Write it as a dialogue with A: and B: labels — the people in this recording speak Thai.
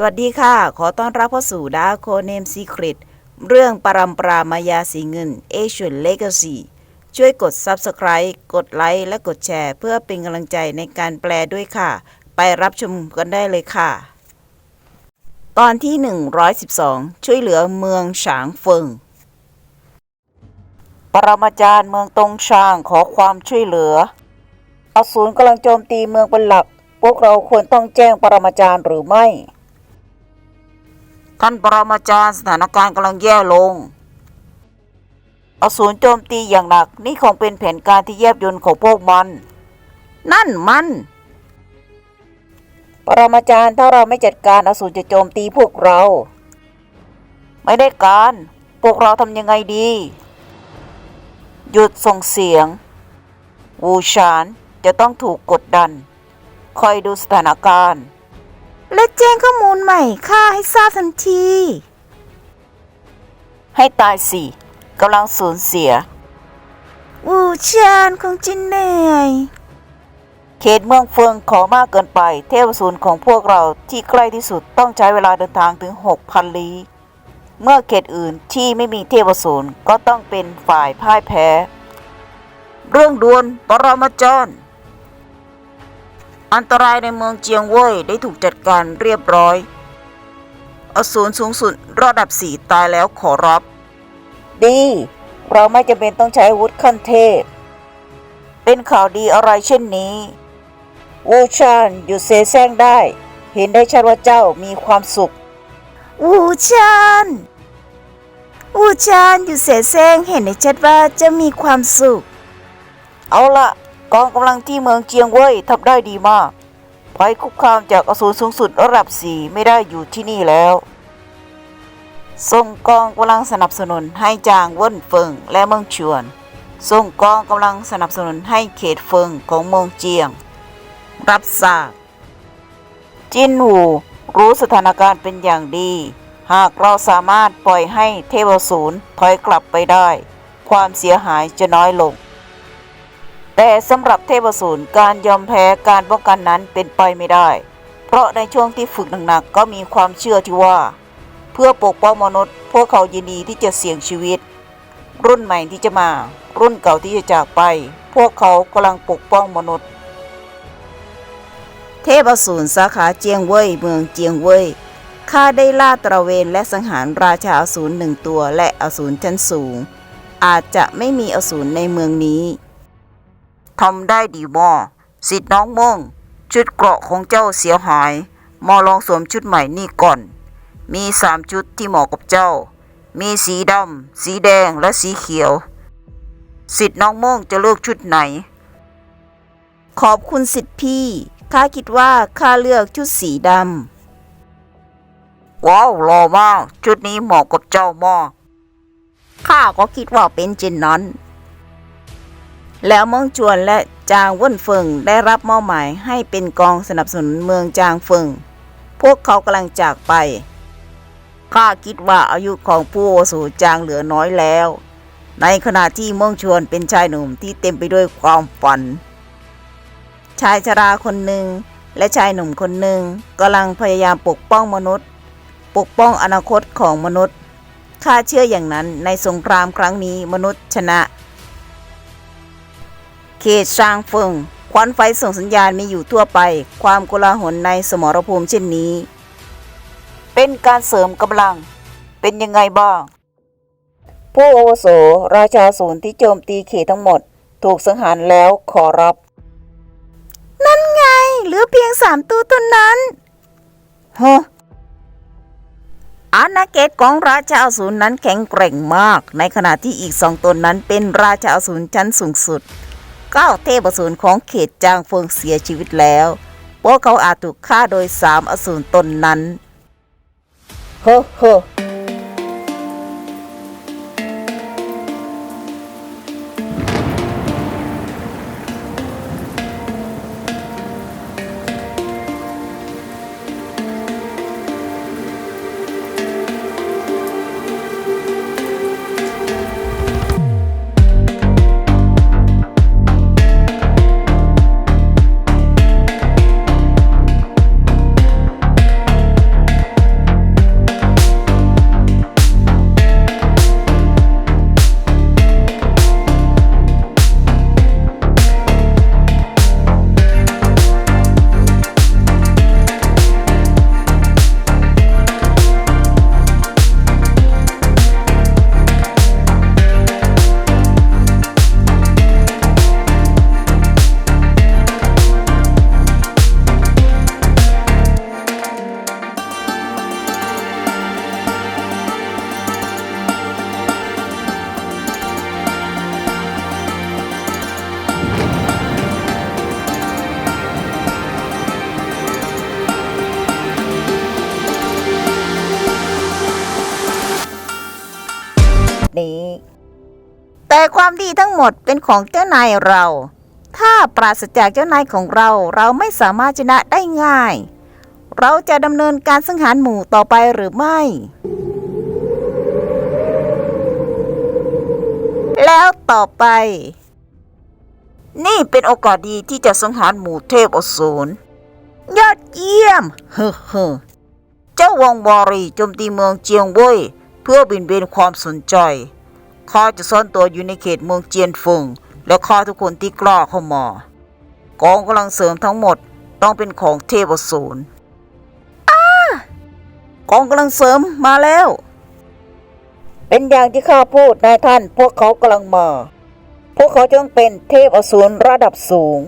A: สวัสดีค่ะ ขอต้อนรับเข้าสู่ดาโคเนมซีคริตเรื่องปรัมปรามายาสีเงินเอช n นเลก a ซีช่วยกด Subscribe กดไลค์และกดแชร์ เพื่อเป็นกำลังใจในการแปลด้วยค่ะ ไปรับชมกันได้เลยค่ะ ตอนที่ 112 ช่วยเหลือเมืองฉางเฟิง ปรมาจารย์เมืองตงชางขอความช่วยเหลืออสูรกำลังโจมตีเมืองเป็นหลัก พวกเราควรต้องแจ้งปรมาจารย์หรือไม่ ท่านปรมาจารย์สถานการณ์กำลังแย่ลง อสูรโจมตีอย่างหนัก นี่คงเป็นแผนการที่แยบยลของพวกมัน นั่นมัน ปรมาจารย์ถ้าเราไม่จัดการอสูรจะโจมตีพวกเรา ไม่ได้การ พวกเราทำยังไงดี หยุดส่งเสียง วูชานจะต้องถูกกดดัน คอยดูสถานการณ์ และแจ้งข้อมูลใหม่ข้าให้ทราบทันที ให้ตายสิกำลังสูญเสียวูชานคงจะเหนื่อย เขตเมืองเฟิงขอมากเกินไป เทพศูนย์ของพวกเราที่ใกล้ที่สุดต้องใช้เวลาเดินทางถึง 6,000 ลี้ เมื่อเขตอื่นที่ไม่มีเทพศูนย์ก็ต้องเป็นฝ่ายพ่ายแพ้ เรื่องด่วนปรมาจารย์ อันตรายในเมืองเจียงเว่ยได้ถูกจัดการเรียบร้อย อสูรสูงสุดระดับสี่ตายแล้วขอรับ ดี เราไม่จำเป็นต้องใช้อาวุธขั้นเทพ เป็นข่าวดีอะไรเช่นนี้ วูชานอยู่เซแซงได้ เห็นได้ชัดว่าเจ้ามีความสุข วูชานวูชานอยู่เสแซงเห็นได้ชัดว่าจะมีความสุข เอาละ กองกำลังที่เมืองเจียงเว่ยทำได้ดีมากภัยคุกคามจากอสูรสูงสุดระดับสี่ไม่ได้อยู่ที่นี่แล้วส่งกองกำลังสนับสนุนให้จางเว่นเฟิงและเมืองชวนส่งกองกำลังสนับสนุนให้เขตเฟิงของเมืองเจียง รับทราบจินหูรู้สถานการณ์เป็นอย่างดี หากเราสามารถปล่อยให้เทวศูนย์ถอยกลับไปได้ ความเสียหายจะน้อยลง แต่สำหรับเทพศูนการยอมแพ้การป้องกันนั้นเป็นไปไม่ได้ เพราะในช่วงที่ฝึกหนักๆก็มีความเชื่อที่ว่า เพื่อปกป้องมนุษย์ พวกเขายินดีที่จะเสี่ยงชีวิต รุ่นใหม่ที่จะมา รุ่นเก่าที่จะจากไป พวกเขากำลังปกป้องมนุษย์ เทพสูรสาขาเจียงเว่ยเมืองเจียงเว่ยข้าได้ล่าตระเวนและสังหารราชาอสูรหนึ่งตัวและอสูรชั้นสูง อาจจะไม่มีอสูรในเมืองนี้ ทำได้ดีมอสิทธิ์น้องมง ชุดเกราะของเจ้าเสียหาย มอลองสวมชุดใหม่นี่ก่อน มีสามชุดที่เหมาะกับเจ้า มีสีดำ สีแดงและสีเขียว สิทธิ์น้องมงจะเลือกชุดไหน ขอบคุณสิทธิ์พี่ ข้าคิดว่าข้าเลือกชุดสีดำ ว้าวหล่อมาก ชุดนี้เหมาะกับเจ้ามากข้าก็คิดว่าเป็นเช่นนั้น แล้วเมืองจวนและจางว่นเฟิงได้รับมอบหมายให้เป็นกองสนับสนุนเมืองจางเฟิง พวกเขากำลังจากไป ข้าคิดว่าอายุของผู้โอาวุโสจางเหลือน้อยแล้ว ในขณะที่เมืองชวนเป็นชายหนุ่มที่เต็มไปด้วยความฝัน ชายชราคนหนึ่งและชายหนุ่มคนหนึ่งกำลังพยายามปกป้องมนุษย์ ปกป้องอนาคตของมนุษย์ข้าเชื่ออย่างนั้นในสงครามครั้งนี้มนุษย์ชนะ เขตชางเฟิงควันไฟส่งสัญญาณมีอยู่ทั่วไป ความโกลาหลในสมรภูมิเช่นนี้ เป็นการเสริมกำลัง เป็นยังไงบ้าง ผู้อาวุโสราชาศูนย์ที่โจมตีเขตทั้งหมด ถูกสังหารแล้วขอรับ นั่นไง เหลือเพียงสามตัวเท่านั้นฮะอาณาเขตของราชาอสูรนั้นแข็งแกร่งมาก ในขณะที่อีกสองตนนั้นเป็นราชาอสูรชั้นสูงสุด เก้าเทพอสูรของเขตจางเฟิงเสียชีวิตแล้ว พวกเขาอาจถูกฆ่าโดยสามอสูรตนนั้นเฮ้อเฮ้ แต่ความดีทั้งหมดเป็นของเจ้านายเรา ถ้าปราศจากเจ้านายของเราเราไม่สามารถชนะได้ง่าย เราจะดำเนินการสังหารหมู่ต่อไปหรือไม่ แล้วต่อไป นี่เป็นโอกาสดีที่จะสังหารหมู่เทพอสูรยอดเยี่ยม เฮ้อเฮ้อเจ้าวังวอรีโจมตีเมืองเจียงเว่ยเพื่อบินเบนความสนใจ ข้าจะซ่อนตัวอยู่ในเขตเมืองเจียนฟงและข้าทุกคนที่กล้าเข้ามากองกำลังเสริมทั้งหมดต้องเป็นของเทพอสูรกองกำลังเสริมมาแล้ว เป็นอย่างที่ข้าพูดนายท่าน พวกเขากำลังมา พวกเขาจงเป็นเทพอสูรระดับสูง